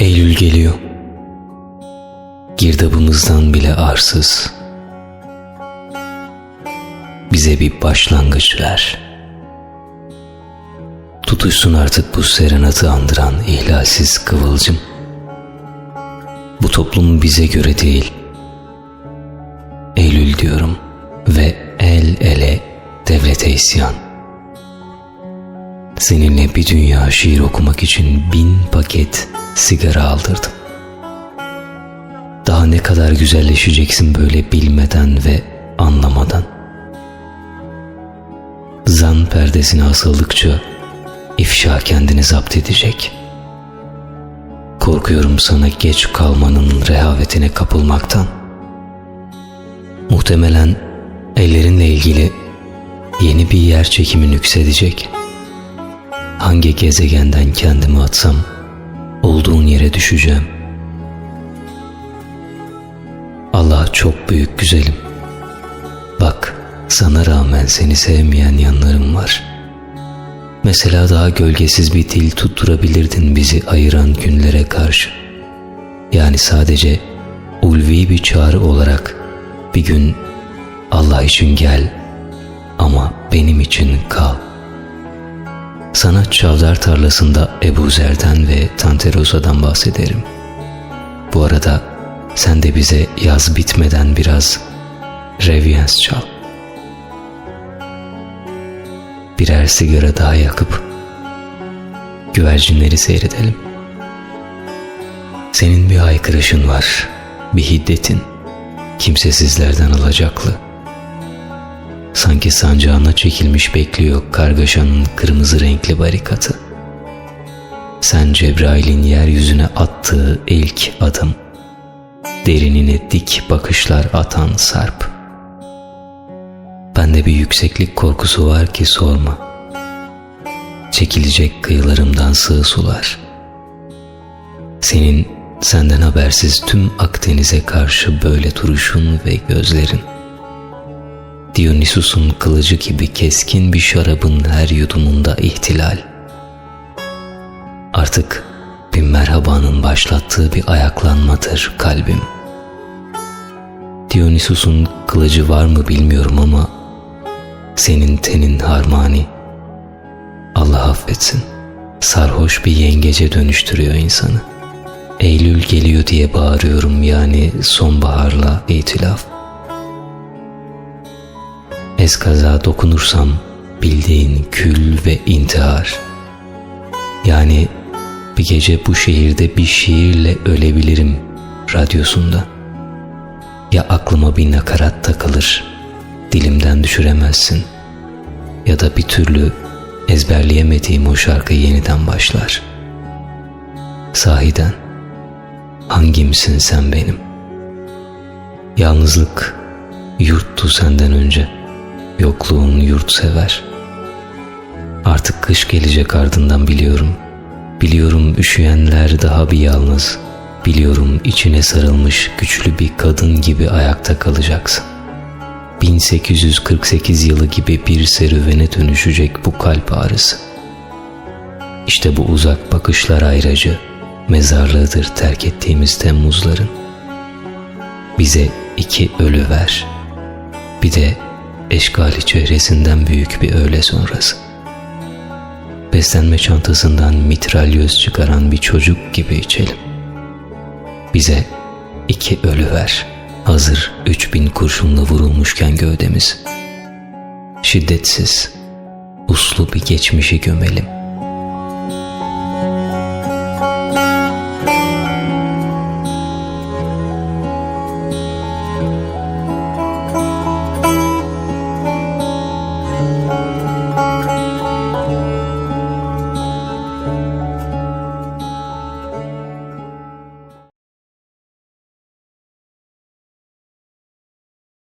Eylül geliyor. Girdabımızdan bile arsız. Bize bir başlangıç ver. Tutuşsun artık bu serenatı andıran ihlalsiz kıvılcım. Bu toplum bize göre değil. Eylül diyorum ve el ele devlete isyan. Seninle bir dünya şiir okumak için bin paket sigara aldırdım. Daha ne kadar güzelleşeceksin böyle bilmeden ve anlamadan. Zan perdesine asıldıkça ifşa kendini zapt edecek. Korkuyorum sana geç kalmanın rehavetine kapılmaktan. Muhtemelen ellerinle ilgili yeni bir yer çekimi nüksedecek. Hangi gezegenden kendimi atsam olduğun yere düşeceğim. Allah çok büyük güzelim. Bak sana rağmen seni sevmeyen yanlarım var. Mesela daha gölgesiz bir dil tutturabilirdin bizi ayıran günlere karşı. Yani sadece ulvi bir çağrı olarak bir gün Allah için gel ama benim için kal. Sana Çavdar tarlasında Ebu Zer'den ve Tanterosa'dan bahsederim. Bu arada sen de bize yaz bitmeden biraz Reviens çal. Birer sigara daha yakıp güvercinleri seyredelim. Senin bir haykırışın var, bir hiddetin, kimsesizlerden alacaklı. Sanki sancağına çekilmiş bekliyor kargaşanın kırmızı renkli barikatı. Sen Cebrail'in yeryüzüne attığı ilk adım. Derinine dik bakışlar atan sarp. Bende bir yükseklik korkusu var ki sorma. Çekilecek kıyılarımdan sığ sular. Senin senden habersiz tüm Akdeniz'e karşı böyle duruşun ve gözlerin. Dionysus'un kılıcı gibi keskin bir şarabın her yudumunda ihtilal. Artık bir merhabanın başlattığı bir ayaklanmadır kalbim. Dionysus'un kılıcı var mı bilmiyorum ama senin tenin harmani. Allah affetsin. Sarhoş bir yengece dönüştürüyor insanı. Eylül geliyor diye bağırıyorum yani sonbaharla itilaf. Eskaza dokunursam bildiğin kül ve intihar. Yani bir gece bu şehirde bir şiirle ölebilirim radyosunda. Ya aklıma bir nakarat takılır, dilimden düşüremezsin. Ya da bir türlü ezberleyemediğim o şarkı yeniden başlar. Sahiden hangimsin sen benim? Yalnızlık yurttu senden önce. Yokluğun yurt sever. Artık kış gelecek ardından biliyorum. Biliyorum üşüyenler daha bir yalnız. Biliyorum içine sarılmış güçlü bir kadın gibi ayakta kalacaksın. 1848 yılı gibi bir serüvene dönüşecek bu kalp ağrısı. İşte bu uzak bakışlar ayracı, mezarlığıdır terk ettiğimiz Temmuzların. Bize iki ölü ver. Bir de eşgali çehresinden büyük bir öğle sonrası. Beslenme çantasından mitralyöz çıkaran bir çocuk gibi içelim. Bize iki ölü ver. Hazır üç bin kurşunla vurulmuşken gövdemiz. Şiddetsiz, uslu bir geçmişi gömelim.''